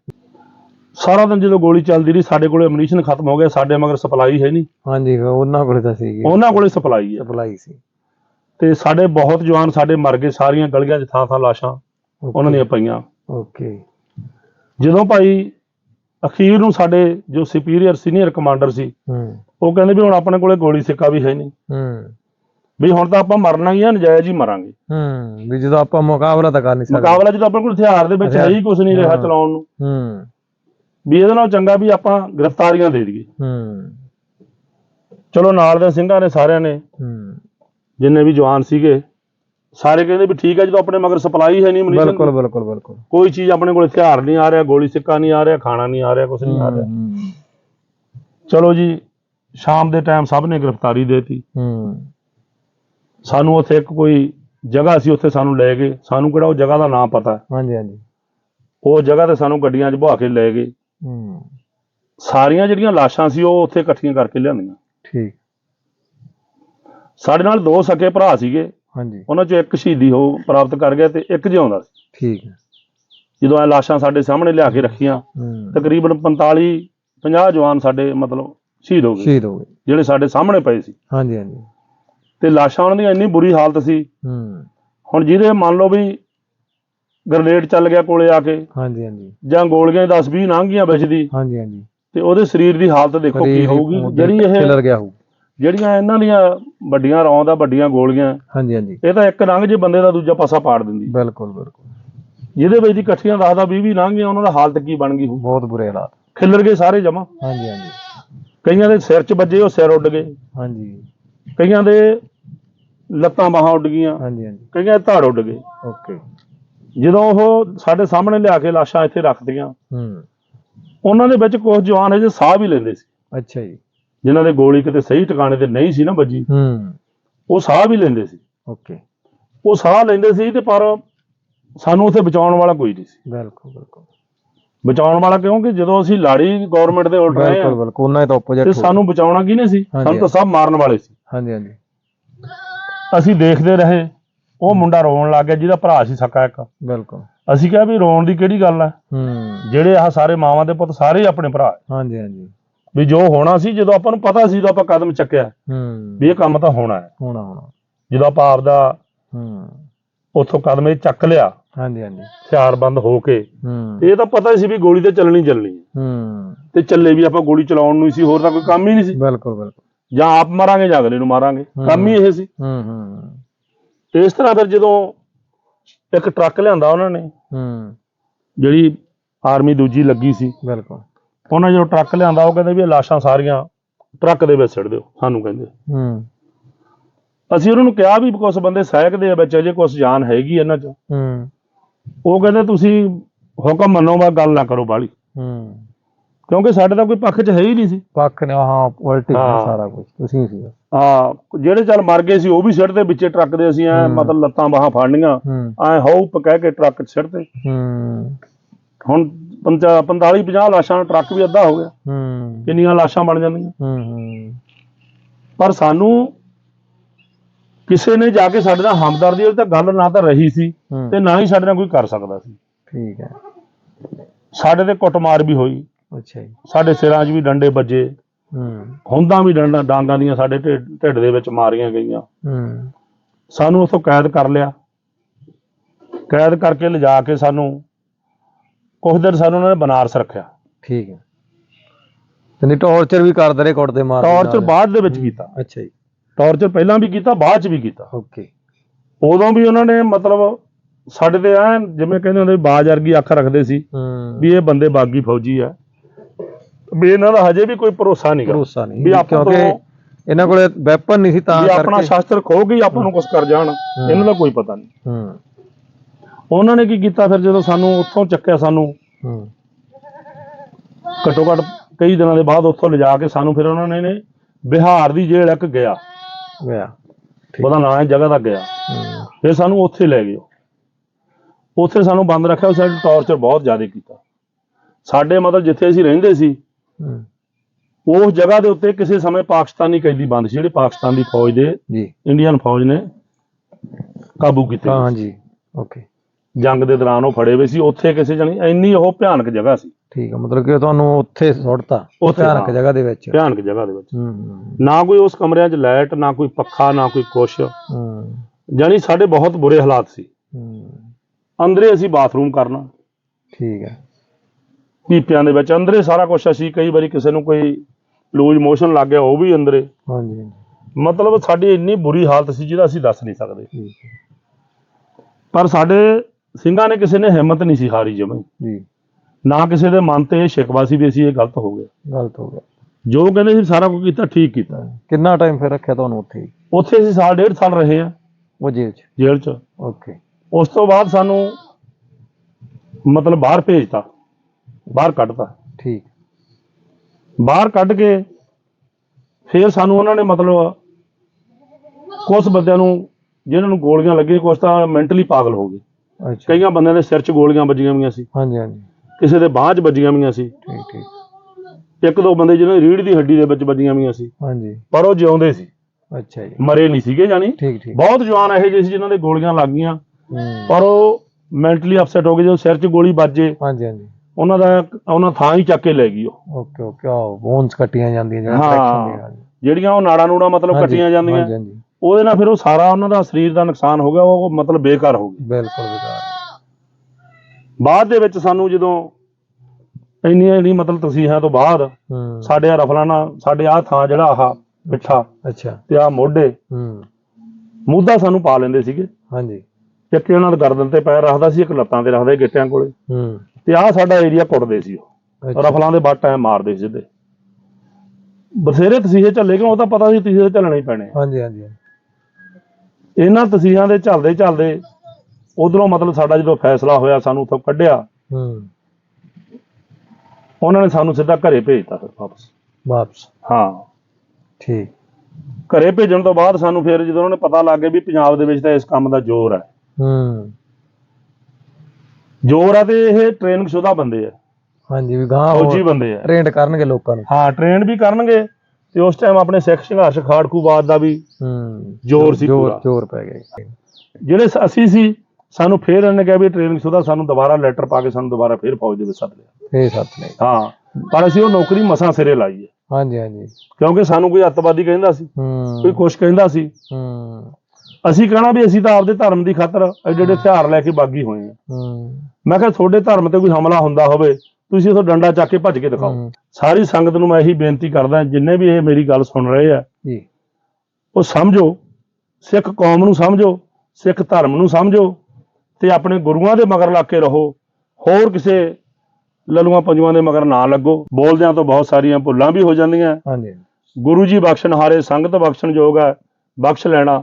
ਸਾਰਾ ਦਿਨ ਜਦੋਂ ਗੋਲੀ ਚੱਲਦੀ ਰਹੀ ਸਾਡੇ ਕੋਲੇ ਅਮਨੀਸ਼ਨ ਖਤਮ ਹੋ ਗਿਆ ਸਾਡੇ ਮਗਰ ਸਪਲਾਈ ਹੈ ਨਹੀਂ। ਹਾਂਜੀ ਉਹਨਾਂ ਕੋਲੇ ਤਾਂ ਸੀਗੀ। ਉਹਨਾਂ ਕੋਲੇ ਸਪਲਾਈ ਹੈ। ਸਪਲਾਈ ਸੀ। ਤੇ ਸਾਡੇ ਬਹੁਤ ਜਵਾਨ ਸਾਡੇ ਮਰ ਗਏ ਸਾਰੀਆਂ ਗਲੀਆਂ 'ਚ ਥਾਂ ਥਾਂ ਲਾਸ਼ਾਂ ਉਹਨਾਂ ਦੀਆਂ ਪਈਆਂ। ਓਕੇ ਜਦੋਂ ਭਾਈ ਅਖੀਰ ਨੂੰ ਸਾਡੇ ਜੋ ਸੁਪੀਰੀਅਰ ਸੀਨੀਅਰ ਕਮਾਂਡਰ ਸੀ ਉਹ ਕਹਿੰਦੇ ਵੀ ਹੁਣ ਆਪਣੇ ਕੋਲੇ ਗੋਲੀ ਸਿੱਕਾ ਵੀ ਹੈ ਨਹੀਂ। ਹੂੰ। ਵੀ ਹੁਣ ਤਾਂ ਆਪਾਂ ਮਰਨਾ ਹੀ ਆ ਨਜਾਇਜ਼ ਹੀ ਮਰਾਂਗੇ। ਹੂੰ। ਵੀ ਜਦੋਂ ਆਪਾਂ ਮੁਕਾਬਲਾ ਤਾਂ ਕਰ ਨਹੀਂ ਸਕਦੇ। ਮੁਕਾਬਲਾ ਜਦੋਂ ਆਪਣੇ ਕੋਲ ਹਥਿਆਰ ਦੇ ਵਿੱਚ ਹੈ ਹੀ ਕੁਝ ਨਹੀਂ ਰਿਹਾ। ਚਲਾਉਣ ਨੂੰ। ਹੂੰ। ਵੀ ਇਹਦੇ ਨਾਲ ਚੰਗਾ ਵੀ ਆਪਾਂ ਗ੍ਰਿਫਤਾਰੀਆਂ ਦੇ ਦਈਏ। ਹੂੰ। ਚਲੋ ਨਾਲ ਦੇ ਸਿੰਘਾਂ ਨੇ ਸਾਰਿਆਂ ਨੇ ਹੂੰ। ਜਿੰਨੇ ਵੀ ਜਵਾਨ ਸੀਗੇ ਸਾਰੇ ਕਹਿੰਦੇ ਵੀ ਠੀਕ ਹੈ ਜਦੋਂ ਆਪਣੇ ਮਗਰ ਸਪਲਾਈ ਹੈ ਨਹੀਂ munition ਬਿਲਕੁਲ ਦੀ, ਬਿਲਕੁਲ ਬਿਲਕੁਲ। ਕੋਈ ਚੀਜ਼ ਆਪਣੇ ਕੋਲ ਹਥਿਆਰ ਨਹੀਂ ਆ ਰਿਹਾ ਗੋਲੀ ਸਿੱਕਾ ਨਹੀਂ ਆ ਰਿਹਾ ਖਾਣਾ ਨਹੀਂ ਆ ਰਿਹਾ ਕੁਝ ਨਹੀਂ ਆ ਰਿਹਾ। ਹੂੰ। ਚਲੋ ਜੀ ਸ਼ਾਮ ਦੇ ਟਾਈਮ ਸਭ ਨੇ ਗ੍ਰਿਫਤਾਰੀ ਦੇਤੀ। ਹੂੰ। ਸਾਨੂੰ ਉੱਥੇ ਇੱਕ ਕੋਈ ਜਗ੍ਹਾ ਸੀ ਉੱਥੇ ਸਾਨੂੰ ਲੈ ਗਏ। ਸਾਨੂੰ ਕਿਹੜਾ ਉਹ ਜਗ੍ਹਾ ਦਾ ਨਾਮ ਪਤਾ। ਹਾਂਜੀ ਹਾਂਜੀ। ਉਹ ਜਗ੍ਹਾ ਤੇ ਸਾਨੂੰ ਗੱਡੀਆਂ 'ਚ ਬਹਾ ਕੇ ਲੈ ਗਏ। ਹੂੰ। ਸਾਰੀਆਂ ਜਿਹੜੀਆਂ ਲਾਸ਼ਾਂ ਸੀ ਉਹ ਉੱਥੇ ਇਕੱਠੀਆਂ ਕਰਕੇ ਲਿਆਂਦੀਆਂ। ਠੀਕ। ਸਾਡੇ ਨਾਲ ਦੋ ਸਕੇ ਭਰਾ ਸੀਗੇ। ਹਾਂਜੀ। ਉਹਨਾਂ 'ਚੋਂ ਇੱਕ ਸ਼ਹੀਦੀ ਹੋ ਪ੍ਰਾਪਤ ਕਰ ਗਿਆ ਤੇ ਇੱਕ ਜਿਉਂਦਾ ਸੀ। ਠੀਕ ਹੈ। ਜਦੋਂ ਇਹ ਲਾਸ਼ਾਂ ਸਾਡੇ ਸਾਹਮਣੇ ਲਿਆ ਕੇ ਰੱਖੀਆਂ ਹੂੰ। ਤਕਰੀਬਨ 45 50 ਜਵਾਨ ਸਾਡੇ ਮਤਲਬ ਸ਼ਹੀਦ ਹੋ ਗਏ। ਸ਼ਹੀਦ ਹੋ ਗਏ। ਜਿਹੜੇ ਸਾਡੇ ਸਾਹਮਣੇ ਪਏ ਸੀ। ਹਾਂਜੀ ਹਾਂਜੀ। ਤੇ ਲਾਸ਼ਾਂ ਉਹਨਾਂ ਦੀ ਇੰਨੀ ਬੁਰੀ ਹਾਲਤ ਸੀ। ਹੂੰ। ਹੁਣ ਜਿਹਦੇ ਮੰਨ ਲਓ ਵੀ ਗ੍ਰਨੇਡ ਚੱਲ ਗਿਆ ਕੋਲੇ ਆ ਕੇ। ਹਾਂਜੀ ਹਾਂਜੀ। ਜਾਂ ਗੋਲੀਆਂ 10 20 ਲੰਘੀਆਂ ਵਿੱਚ ਦੀ ਹਾਂਜੀ ਹਾਂਜੀ। ਤੇ ਉਹਦੇ ਸਰੀਰ ਦੀ ਹਾਲਤ ਦੇਖੋ ਕੀ ਹੋਊਗੀ। ਜਿਹੜੀ ਇਹ ਖਿਲਰ ਗਿਆ ਹੋਊ। ਜਿਹੜੀਆਂ ਇਹਨਾਂ ਦੀਆਂ ਵੱਡੀਆਂ ਰੌਂਦ ਆ ਵੱਡੀਆਂ ਗੋਲੀਆਂ ਹਾਂਜੀ ਹਾਂਜੀ। ਇਹ ਤਾਂ ਇੱਕ ਲੰਘ ਜੇ ਬੰਦੇ ਦਾ ਦੂਜਾ ਪਾਸਾ ਪਾੜ ਦਿੰਦੀ। ਬਿਲਕੁਲ ਬਿਲਕੁਲ। ਜਿਹਦੇ ਵਿੱਚ ਦੀ ਇਕੱਠੀਆਂ 10 ਦਾ 20 20 ਲੰਘੀਆਂ ਉਹਨਾਂ ਦਾ ਹਾਲਤ ਕੀ ਬਣ ਗਈ ਬਹੁਤ ਬੁਰੇ ਹਾਲਾਤ। ਖਿੱਲਰ ਗਏ ਸਾਰੇ ਜਮਾ। ਹਾਂਜੀ ਹਾਂਜੀ। ਕਈਆਂ ਦੇ ਸਿਰ 'ਚ ਵੱਜੇ ਉਹ ਸਿਰ ਉੱਡ ਗਏ। ਹਾਂਜੀ। ਕਈਆਂ ਦੇ ਲੱਤਾਂ ਬਾਹਾਂ ਉੱਡ ਗਈਆਂ। ਹਾਂਜੀ ਹਾਂਜੀ। ਕਈਆਂ ਦੇ ਧੜ ਉੱਡ ਗਏ। ਓਕੇ। ਜਦੋਂ ਉਹ ਸਾਡੇ ਸਾਹਮਣੇ ਲਿਆ ਕੇ ਲਾਸ਼ਾਂ ਇੱਥੇ ਰੱਖਦੀਆਂ ਹੂੰ। ਉਹਨਾਂ ਦੇ ਵਿੱਚ ਕੁਝ ਜਵਾਨ ਹਜੇ ਸਾਹ ਵੀ ਲੈਂਦੇ ਸੀ। ਅੱਛਾ ਜੀ। ਜਿਨ੍ਹਾਂ ਦੇ ਗੋਲੀ ਕਿਤੇ ਸਹੀ ਟਿਕਾਣੇ ਤੇ ਨਹੀਂ ਸੀ ਨਾ ਵੱਜੀ ਹੂੰ। ਉਹ ਸਾਹ ਵੀ ਲੈਂਦੇ ਸੀ। ਓਕੇ। ਉਹ ਸਾਹ ਲੈਂਦੇ ਸੀ ਤੇ ਪਰ ਸਾਨੂੰ ਉੱਥੇ ਬਚਾਉਣ ਵਾਲਾ ਕੋਈ ਨਹੀਂ ਸੀ। ਬਿਲਕੁਲ ਬਿਲਕੁਲ। ਬਚਾਉਣ ਵਾਲਾ ਕਿਉਂਕਿ ਜਦੋਂ ਅਸੀਂ ਲਾੜੀ ਗਵਰਨਮੈਂਟ ਦੇ ਉੱਡ ਰਹੇ ਬਿਲਕੁਲ ਆ ਬਿਲਕੁਲ ਉਹਨਾਂ ਦਾ ਤੇ ਆਪੋਜ਼ਿਟ ਸਾਨੂੰ ਬਚਾਉਣਾ ਕਿਹਨੇ ਸੀ? ਸਾਨੂੰ ਤਾਂ ਸਭ ਮਾਰਨ ਵਾਲੇ ਸੀ। ਹਾਂਜੀ ਹਾਂਜੀ। ਅਸੀਂ ਦੇਖਦੇ ਰਹੇ। ਉਹ ਮੁੰਡਾ ਰੋਣ ਲੱਗ ਗਿਆ ਜਿਹਦਾ ਭਰਾ ਸੀ ਸਕਾ ਇੱਕ। ਬਿਲਕੁਲ। ਅਸੀਂ ਕਿਹਾ ਵੀ ਰੋਣ ਦੀ ਕਿਹੜੀ ਗੱਲ ਹੈ ਹੂੰ। ਜਿਹੜੇ ਆਹ ਸਾਰੇ ਮਾਵਾਂ ਦੇ ਪੁੱਤ ਸਾਰੇ ਆਪਣੇ ਭਰਾ ਹੈ। ਹਾਂਜੀ ਹਾਂਜੀ। ਵੀ ਜੋ ਹੋਣਾ ਸੀ ਜਦੋਂ ਆਪਾਂ ਨੂੰ ਪਤਾ ਸੀ ਜਦੋਂ ਆਪਾਂ ਕਦਮ ਚੱਕਿਆ ਹੂੰ। ਵੀ ਇਹ ਕੰਮ ਤਾਂ ਹੋਣਾ ਹੈ। ਹੋਣਾ ਹੋਣਾ। ਜਦੋਂ ਆਪਾਂ ਆਪਦਾ ਹੂੰ। ਉੱਥੋਂ ਕਦਮ ਇਹ ਚੱਕ ਲਿਆ ਹਾਂਜੀ ਹਾਂਜੀ। ਹਥਿਆਰਬੰਦ ਹੋ ਕੇ ਹੂੰ। ਇਹ ਤਾਂ ਪਤਾ ਹੀ ਸੀ ਵੀ ਗੋਲੀ ਤੇ ਚੱਲਣੀ ਚੱਲਣੀ ਹੈ। ਹੂੰ। ਤੇ ਚੱਲੇ ਵੀ ਆਪਾਂ ਗੋਲੀ ਚਲਾਉਣ ਨੂੰ ਹੀ ਸੀ ਹੋਰ ਤਾਂ ਕੋਈ ਕੰਮ ਹੀ ਨਹੀਂ ਸੀ। ਬਿਲਕੁਲ ਬਿਲਕੁਲ। ਜਾਂ ਆਪ ਮਾਰਾਂਗੇ ਜਾਂ ਅਗਲੇ ਨੂੰ ਮਾਰਾਂਗੇ। ਕੰਮ ਹੀ ਇਹ ਸੀ। ਹੂੰ ਹੂੰ। ਤੇ ਇਸ ਤਰ੍ਹਾਂ ਫਿਰ ਜਦੋਂ ਇੱਕ ਟਰੱਕ ਲਿਆਂਦਾ ਉਹਨਾਂ ਨੇ ਹੂੰ। ਜਿਹੜੀ ਆਰਮੀ ਦੂਜੀ ਲੱਗੀ ਸੀ ਬਿਲਕੁਲ। ਉਹਨਾਂ ਜਦੋਂ ਟਰੱਕ ਲਿਆਂਦਾ ਉਹ ਕਹਿੰਦੇ ਵੀ ਇਹ ਲਾਸ਼ਾਂ ਸਾਰੀਆਂ ਟਰੱਕ ਦੇ ਵਿੱਚ ਸਿੱਟ ਦਿਓ ਸਾਨੂੰ ਕਹਿੰਦੇ। ਹੂੰ। ਅਸੀਂ ਉਹਨਾਂ ਨੂੰ ਕਿਹਾ ਵੀ ਕੁਝ ਬੰਦੇ ਸਹਿਕਦੇ ਆ ਵਿੱਚ ਅਜੇ ਕੁਝ ਜਾਨ ਹੈਗੀ ਇਹਨਾਂ 'ਚ। ਹੂੰ। ਉਹ ਕਹਿੰਦੇ ਤੁਸੀਂ ਹੁਕਮ ਮੰਨੋ ਬਾ ਗੱਲ ਨਾ ਕਰੋ ਬਾਲੀ। ਹੂੰ। ਕਿਉਂਕਿ ਸਾਡੇ ਤਾਂ ਕੋਈ ਪੱਖ 'ਚ ਹੈ ਹੀ ਨਹੀਂ ਸੀ। ਪੱਖ ਨੇ ਹਾਂ ਉਲਟੀ ਹਾਂ। ਸਾਰਾ ਕੁਝ ਤੁਸੀਂ ਸੀ ਹਾਂ ਜਿਹੜੇ ਚੱਲ ਮਰ ਗਏ ਸੀ ਉਹ ਵੀ ਸਿੱਟਦੇ ਵਿੱਚੇ ਟਰੱਕ ਦੇ ਅਸੀਂ ਐ ਹੂੰ। ਮਤਲਬ ਲੱਤਾਂ ਬਾਹਾਂ ਫੜਨੀਆਂ। ਹੂੰ। ਐ ਹਾਉ ਕਹਿ ਕੇ ਟਰੱਕ 'ਚ ਸਿੱਟਦੇ ਹੂੰ। ਹੁਣ 45 50 ਲਾਸ਼ਾਂ ਦਾ ਟਰੱਕ ਵੀ ਅੱਧਾ ਹੋ ਗਿਆ। ਹੂੰ। ਕਿੰਨੀਆਂ ਲਾਸ਼ਾਂ ਬਣ ਜਾਂਦੀਆਂ? ਹੂੰ ਹੂੰ। ਪਰ ਸਾਨੂੰ ਕਿਸੇ ਨੇ ਜਾ ਕੇ ਸਾਡੇ ਨਾਲ ਹਮਦਰਦੀ ਵਾਲੀ ਤਾਂ ਗੱਲ ਨਾ ਤਾਂ ਰਹੀ ਸੀ ਹੂੰ। ਤੇ ਨਾ ਹੀ ਸਾਡੇ ਨਾਲ ਕੋਈ ਕਰ ਸਕਦਾ ਸੀ। ਠੀਕ ਹੈ। ਸਾਡੇ ਤੇ ਕੁੱਟਮਾਰ ਵੀ ਹੋਈ। ਅੱਛਾ ਜੀ। ਸਾਡੇ ਸਿਰਾਂ 'ਚ ਵੀ ਡੰਡੇ ਵੱਜੇ। ਹੂੰ। ਹੁੰਦਾਂ ਵੀ ਡੰਡਾ ਡਾਂਗਾਂ ਦੀਆਂ ਸਾਡੇ ਢਿੱਡ ਢਿੱਡ ਦੇ ਵਿੱਚ ਮਾਰੀਆਂ ਗਈਆਂ। ਹੂੰ। ਸਾਨੂੰ ਉੱਥੋਂ ਕੈਦ ਕਰ ਲਿਆ। ਕੈਦ ਕਰਕੇ ਲਿਜਾ ਕੇ ਸਾਨੂੰ ਕੁਝ ਦਿਨ ਸਾਨੂੰ ਉਹਨਾਂ ਨੇ ਬਨਾਰਸ ਰੱਖਿਆ। ਠੀਕ ਹੈ। ਤੇ ਨਹੀਂ ਟੌਰਚਰ ਵੀ ਕਰਦੇ ਰਹੇ ਕੁੱਟਦੇ ਮਾਰਦੇ ਟੌਰਚਰ ਨਾਲ। ਬਾਅਦ ਦੇ ਵਿੱਚ ਕੀਤਾ। ਅੱਛਾ ਜੀ। ਟੌਰਚਰ ਪਹਿਲਾਂ ਵੀ ਕੀਤਾ ਬਾਅਦ ਚ ਵੀ ਕੀਤਾ। ਓਕੇ। ਉਦੋਂ ਵੀ ਉਹਨਾਂ ਨੇ ਮਤਲਬ ਸਾਡੇ ਤੇ ਐ ਜਿਵੇਂ ਕਹਿੰਦੇ ਹੁੰਦੇ ਬਾਜ਼ ਵਰਗੀ ਅੱਖ ਰੱਖਦੇ ਸੀ ਹੂੰ। ਵੀ ਇਹ ਬੰਦੇ ਬਾਗੀ ਫੌਜੀ ਆ। ਵੀ ਇਹਨਾਂ ਦਾ ਹਜੇ ਵੀ ਕੋਈ ਭਰੋਸਾ ਨਹੀਂ ਭਰੋਸਾ ਨਹੀਂ। ਵੀ ਆਪਾਂ ਕਿਉਂਕਿ ਇਹਨਾਂ ਕੋਲੇ ਵੈਪਨ ਨਹੀਂ ਸੀ ਤਾਂ ਵੀ ਆਪਣਾ ਕਰਕੇ। ਸ਼ਾਸਤਰ ਖੋ ਗਈ ਆਪਾਂ ਨੂੰ ਕੁਝ ਕਰ ਜਾਣ। ਇਹਨਾਂ ਦਾ ਕੋਈ ਪਤਾ ਨਹੀਂ। ਹੂੰ। ਉਹਨਾਂ ਨੇ ਕੀ ਕੀਤਾ ਫਿਰ ਜਦੋਂ ਸਾਨੂੰ ਉੱਥੋਂ ਚੱਕਿਆ ਸਾਨੂੰ? ਹੂੰ। ਘੱਟੋ ਘੱਟ ਕਈ ਦਿਨਾਂ ਦੇ ਬਾਅਦ ਉੱਥੋਂ ਲਿਜਾ ਕੇ ਸਾਨੂੰ ਫਿਰ ਉਹਨਾਂ ਨੇ ਨੇ ਬਿਹਾਰ ਦੀ ਜੇਲ੍ਹ ਇੱਕ ਗਿਆ। ਗਿਆ। ਉਹਦਾ ਨਾਂ ਹੈ ਜਗ੍ਹਾ ਦਾ ਗਿਆ। ਫਿਰ ਸਾਨੂੰ ਉੱਥੇ ਲੈ ਗਏ। ਉੱਥੇ ਸਾਨੂੰ ਬੰਦ ਰੱਖਿਆ ਉਹ ਸਾਡੇ ਟੌਰਚਰ ਬਹੁਤ ਜ਼ਿਆਦਾ ਕੀਤਾ। ਸਾਡੇ ਮਤਲਬ ਜਿੱਥੇ ਅਸੀਂ ਰਹਿੰਦੇ ਸੀ ਉਸ ਜਗ੍ਹਾ ਦੇ ਉੱਤੇ ਕਿਸੇ ਸਮੇਂ ਪਾਕਿਸਤਾਨੀ ਕੈਦੀ ਬੰਦ ਸੀ ਜਿਹੜੇ ਪਾਕਿਸਤਾਨ ਦੀ ਫੌਜ ਦੇ ਜੀ। ਇੰਡੀਅਨ ਫੌਜ ਨੇ ਕਾਬੂ ਕੀਤੇ। ਹਾਂ ਜੀ। ਓਕੇ। ਜੰਗ ਦੇ ਦੌਰਾਨ ਉਹ ਫੜੇ ਹੋਏ ਸੀ ਉੱਥੇ ਕਿਸੇ ਜਣੀ ਇੰਨੀ ਉਹ ਭਿਆਨਕ ਜਗ੍ਹਾ ਸੀ। ਠੀਕ ਹੈ ਮਤਲਬ ਕਿ ਤੁਹਾਨੂੰ ਉੱਥੇ ਸੁੱਟਤਾ ਉੱਥੇ, ਭਿਆਨਕ। ਜਗ੍ਹਾ ਦੇ ਵਿੱਚ। ਭਿਆਨਕ ਜਗ੍ਹਾ ਦੇ ਵਿੱਚ। ਨਾ ਕੋਈ ਉਸ ਕਮਰਿਆਂ 'ਚ ਲਾਈਟ ਨਾ ਕੋਈ ਪੱਖਾ ਨਾ ਕੋਈ ਕੁਛ। ਹੂੰ। ਜਾਣੀ ਸਾਡੇ ਬਹੁਤ ਬੁਰੇ ਹਾਲਾਤ ਸੀ। ਹੂੰ। ਅੰਦਰੇ ਅਸੀਂ ਬਾਥਰੂਮ ਕਰਨਾ। ਠੀਕ ਹੈ ਪੀਪਿਆਂ ਦੇ ਵਿੱਚ ਅੰਦਰੇ ਸਾਰਾ ਕੁਝ ਅਸੀਂ ਕਈ ਵਾਰੀ ਕਿਸੇ ਨੂੰ ਕੋਈ ਲੂਜ ਮੋਸ਼ਨ ਲੱਗ ਗਿਆ ਉਹ ਵੀ ਅੰਦਰੇ। ਹਾਂਜੀ ਹਾਂਜੀ, ਮਤਲਬ ਸਾਡੀ ਇੰਨੀ ਬੁਰੀ ਹਾਲਤ ਸੀ ਜਿਹਦਾ ਅਸੀਂ ਦੱਸ ਨਹੀਂ ਸਕਦੇ। ਪਰ ਸਾਡੇ ਸਿੰਘਾਂ ਨੇ ਕਿਸੇ ਨੇ ਹਿੰਮਤ ਨਹੀਂ ਸੀ ਹਾਰੀ ਜਮੇ ਜੀ। ਨਾ ਕਿਸੇ ਦੇ ਮਨ ਤੇ ਇਹ ਸ਼ਿਕਵਾ ਸੀ ਵੀ ਅਸੀਂ ਇਹ ਗਲਤ ਹੋ ਗਏ। ਗਲਤ ਹੋ ਗਿਆ। ਜੋ ਕਹਿੰਦੇ ਸੀ ਸਾਰਾ ਕੁਝ ਕੀਤਾ ਠੀਕ ਕੀਤਾ। ਕਿੰਨਾ ਟਾਈਮ ਫਿਰ ਰੱਖਿਆ ਤੁਹਾਨੂੰ ਉੱਥੇ? ਉੱਥੇ ਅਸੀਂ ਸਾਲ ਡੇਢ ਸਾਲ ਰਹੇ ਆ ਉਹ ਜੇਲ੍ਹ 'ਚ? ਜੇਲ੍ਹ 'ਚ। ਓਕੇ ਉਸ ਤੋਂ ਬਾਅਦ ਸਾਨੂੰ ਮਤਲਬ ਬਾਹਰ ਭੇਜਤਾ। ਬਾਹਰ ਕੱਢਤਾ। ਠੀਕ। ਬਾਹਰ ਕੱਢ ਕੇ ਫਿਰ ਸਾਨੂੰ ਉਹਨਾਂ ਨੇ ਮਤਲਬ ਕੁਝ ਬੰਦਿਆਂ ਨੂੰ ਜਿਨ੍ਹਾਂ ਨੂੰ ਗੋਲੀਆਂ ਲੱਗੀਆਂ ਕੁਝ ਤਾਂ ਮੈਂਟਲੀ ਪਾਗਲ ਹੋ ਗਏ। ਅੱਛਾ। ਕਈਆਂ ਬੰਦਿਆਂ ਦੇ ਸਿਰ 'ਚ ਗੋਲੀਆਂ ਵੱਜੀਆਂ ਹੋਈਆਂ ਸੀ। ਹਾਂਜੀ ਹਾਂਜੀ। ਕਿਸੇ ਦੇ ਬਾਂਹ 'ਚ ਵੱਜੀਆਂ ਹੋਈਆਂ ਸੀ। ਠੀਕ ਠੀਕ। ਇੱਕ ਦੋ ਬੰਦੇ ਜਿਹਨਾਂ ਦੀ ਰੀੜ੍ਹ ਦੀ ਹੱਡੀ ਦੇ ਵਿੱਚ ਵੱਜੀਆਂ ਹੋਈਆਂ ਸੀ। ਹਾਂਜੀ। ਪਰ ਉਹ ਜਿਉਂਦੇ ਸੀ। ਅੱਛਾ ਜੀ। ਮਰੇ ਨਹੀਂ ਸੀਗੇ ਜਾਨੀ ਠੀਕ ਠੀਕ। ਬਹੁਤ ਜਵਾਨ ਇਹੋ ਜਿਹੇ ਸੀ ਜਿਨ੍ਹਾਂ ਦੇ ਗੋਲੀਆਂ ਲੱਗ ਗਈਆਂ। ਹੂੰ। ਪਰ ਉਹ ਮੈਂਟਲੀ ਅਪਸੈਟ ਹੋ ਗਏ ਜਦੋਂ ਸਿਰ 'ਚ ਗੋਲੀ ਵੱਜੇ ਹਾਂਜੀ ਹਾਂਜੀ। ਉਹਨਾਂ ਦਾ ਉਹਨਾਂ ਥਾਂ ਹੀ ਚੱਕ ਕੇ ਲੈ ਗਈ ਉਹ। ਓਕੇ ਓਕੇ ਆ ਬੋਨਸ ਕੱਟੀਆਂ ਜਾਂਦੀਆਂ ਜਿਹੜਾ ਹਾਂ। ਫ੍ਰੈਕਸ਼ਨ ਦੀਆਂ। ਜਿਹੜੀਆਂ। ਉਹ ਨਾੜਾ ਨੂੜਾ ਮਤਲਬ ਕੱਟੀਆਂ ਜਾਂਦੀਆਂ। ਉਹਦੇ ਨਾਲ ਫਿਰ ਉਹ ਸਾਰਾ ਉਹਨਾਂ ਦਾ ਸਰੀਰ ਦਾ ਨੁਕਸਾਨ ਹੋ ਗਿਆ ਉਹ ਮਤਲਬ ਬੇਕਾਰ ਹੋ ਗਿਆ ਬਿਲਕੁਲ ਬੇਕਾਰ। ਬਾਅਦ ਦੇ ਵਿੱਚ ਸਾਨੂੰ ਜਦੋਂ ਇੰਨੀਆਂ ਜਿਹੜੀ ਮਤਲਬ ਤਸੀਹਾਂ ਤੋਂ ਬਾਅਦ ਸਾਡੇ ਆ ਰਫਲਾਂ ਨਾਲ ਸਾਡੇ ਆ ਥਾਂ ਜਿਹੜਾ ਆਹ ਪਿੱਠਾ ਅੱਛਾ। ਤੇ ਆ ਮੋਢੇ ਹੂੰ। ਮੂਧਾ ਸਾਨੂੰ ਪਾ ਲੈਂਦੇ ਸੀਗੇ। ਹਾਂਜੀ। ਉਹਨਾਂ ਦੇ ਗਰਦਨ ਤੇ ਪੈਰ ਰੱਖਦਾ ਸੀ ਇੱਕ ਲੱਤਾਂ ਤੇ ਰੱਖਦਾ ਗਿੱਟਿਆਂ ਕੋਲੇ। ਹੂੰ। ਤੇ ਆ ਸਾਡਾ ਏਰੀਆ ਕੁੱਟਦੇ ਸੀ ਉਹ। ਰਫਲਾਂ ਦੇ ਬੱਟ ਐ ਮਾਰਦੇ ਸੀ ਸਿੱਧੇ। ਬਥੇਰੇ ਤਸੀਹੇ ਝੱਲੇ ਕਿਉਂ ਉਹ ਤਾਂ ਪਤਾ ਸੀ ਤਸੀਹੇ ਝੱਲਣੇ ਹੀ ਪੈਣੇ। ਹਾਂਜੀ ਹਾਂਜੀ ਇਹਨਾਂ ਤਸੀਹਾਂ ਦੇ ਝੱਲਦੇ ਝੱਲਦੇ ਉਧਰੋਂ ਮਤਲਬ ਸਾਡਾ ਜਦੋਂ ਫੈਸਲਾ ਹੋਇਆ ਸਾਨੂੰ ਉੱਥੋਂ ਕੱਢਿਆ। ਹੂੰ। ਉਹਨਾਂ ਨੇ ਸਾਨੂੰ ਸਿੱਧਾ ਘਰੇ ਭੇਜਤਾ ਫਿਰ ਵਾਪਸ। ਵਾਪਸ। ਹਾਂ। ਠੀਕ। ਘਰੇ ਭੇਜਣ ਤੋਂ ਬਾਅਦ ਸਾਨੂੰ ਫਿਰ ਜਦੋਂ ਉਹਨਾਂ ਨੇ ਪਤਾ ਲੱਗ ਗਿਆ ਵੀ ਪੰਜਾਬ ਦੇ ਵਿੱਚ ਤਾਂ ਇਸ ਕੰਮ ਦਾ ਜ਼ੋਰ ਹੈ। ਹੂੰ। ਜ਼ੋਰ ਹੈ ਤੇ ਇਹ ਟ੍ਰੇਨਿੰਗ ਸ਼ੁਦਾ ਬੰਦੇ ਆ। ਹਾਂਜੀ ਵੀ ਗਾਂ ਫੌਜੀ ਬੰਦੇ ਆ। ਟ੍ਰੇਨਡ ਕਰਨਗੇ ਲੋਕਾਂ ਨੂੰ। ਹਾਂ ਟ੍ਰੇਨ ਵੀ ਕਰਨਗੇ ਤੇ ਉਸ ਟਾਈਮ ਆਪਣੇ ਸਿੱਖ ਸੰਘਰਸ਼ ਖਾੜਕੂਵਾਦ ਦਾ ਵੀ ਹੂੰ ਜ਼ੋਰ ਸੀ ਪੂਰਾ। ਜ਼ੋਰ ਪੈ ਗਿਆ ਜਿਹੜੇ ਅਸੀਂ ਸੀ ਸਾਨੂੰ ਫਿਰ ਇਹਨਾਂ ਨੇ ਕਿਹਾ ਵੀ ਟ੍ਰੇਨਿੰਗ ਸ਼ੁਦਾ ਸਾਨੂੰ ਦੁਬਾਰਾ ਲੈਟਰ ਪਾ ਕੇ ਸਾਨੂੰ ਦੁਬਾਰਾ ਫਿਰ ਫੌਜ ਦੇ ਵਿੱਚ ਸੱਦ ਲਿਆ। ਫੇਰ ਸੱਤ ਨੇ ਹਾਂ ਪਰ ਅਸੀਂ ਉਹ ਨੌਕਰੀ ਮਸਾਂ ਸਿਰੇ ਲਾਈ ਹੈ। ਹਾਂਜੀ ਹਾਂਜੀ। ਕਿਉਂਕਿ ਸਾਨੂੰ ਕੋਈ ਅੱਤਵਾਦੀ ਕਹਿੰਦਾ ਸੀ ਕੋਈ ਕੁਛ ਕਹਿੰਦਾ ਸੀ। ਹੂੰ। ਅਸੀਂ ਕਹਣਾ ਵੀ ਅਸੀਂ ਤਾਂ ਆਪਦੇ ਧਰਮ ਦੀ ਖਾਤਰ ਐਡੇ ਐਡੇ ਹਥਿਆਰ ਲੈ ਕੇ ਬਾਗੀ ਹੋਏ ਆ ਹੂੰ। ਮੈਂ ਕਿਹਾ ਤੁਹਾਡੇ ਧਰਮ ਤੇ ਕੋਈ ਹਮਲਾ ਹੁੰਦਾ ਹੋਵੇ ਤੁਸੀਂ ਇਥੋਂ ਡੰਡਾ ਚੱਕ ਕੇ ਭੱਜ ਕੇ ਦਿਖਾਓ। ਹੂੰ, ਸਾਰੀ ਸੰਗਤ ਨੂੰ ਮੈਂ ਇਹੀ ਬੇਨਤੀ ਕਰਦਾ ਜਿੰਨੇ ਵੀ ਇਹ ਮੇਰੀ ਗੱਲ ਸੁਣ ਰਹੇ ਆ ਜੀ। ਉਹ ਸਮਝੋ ਸਿੱਖ ਕੌਮ ਨੂੰ ਸਮਝੋ ਸਿੱਖ ਧਰਮ ਨੂੰ ਸਮਝੋ ਤੇ ਆਪਣੇ ਗੁਰੂਆਂ ਦੇ ਮਗਰ ਲੱਗ ਕੇ ਰਹੋ। ਹੋਰ ਕਿਸੇ ਲਲੂਆਂ ਪੰਜੂਆਂ ਦੇ ਮਗਰ ਨਾ ਲੱਗੋ। ਬੋਲਦਿਆਂ ਤੋਂ ਬਹੁਤ ਸਾਰੀਆਂ ਭੁੱਲਾਂ ਵੀ ਹੋ ਜਾਂਦੀਆਂ। ਹਾਂਜੀ। ਗੁਰੂ ਜੀ ਬਖਸ਼ਣ ਹਾਰੇ ਸੰਗਤ ਬਖਸ਼ਣ ਯੋਗ ਹੈ ਬਖਸ਼ ਲੈਣਾ।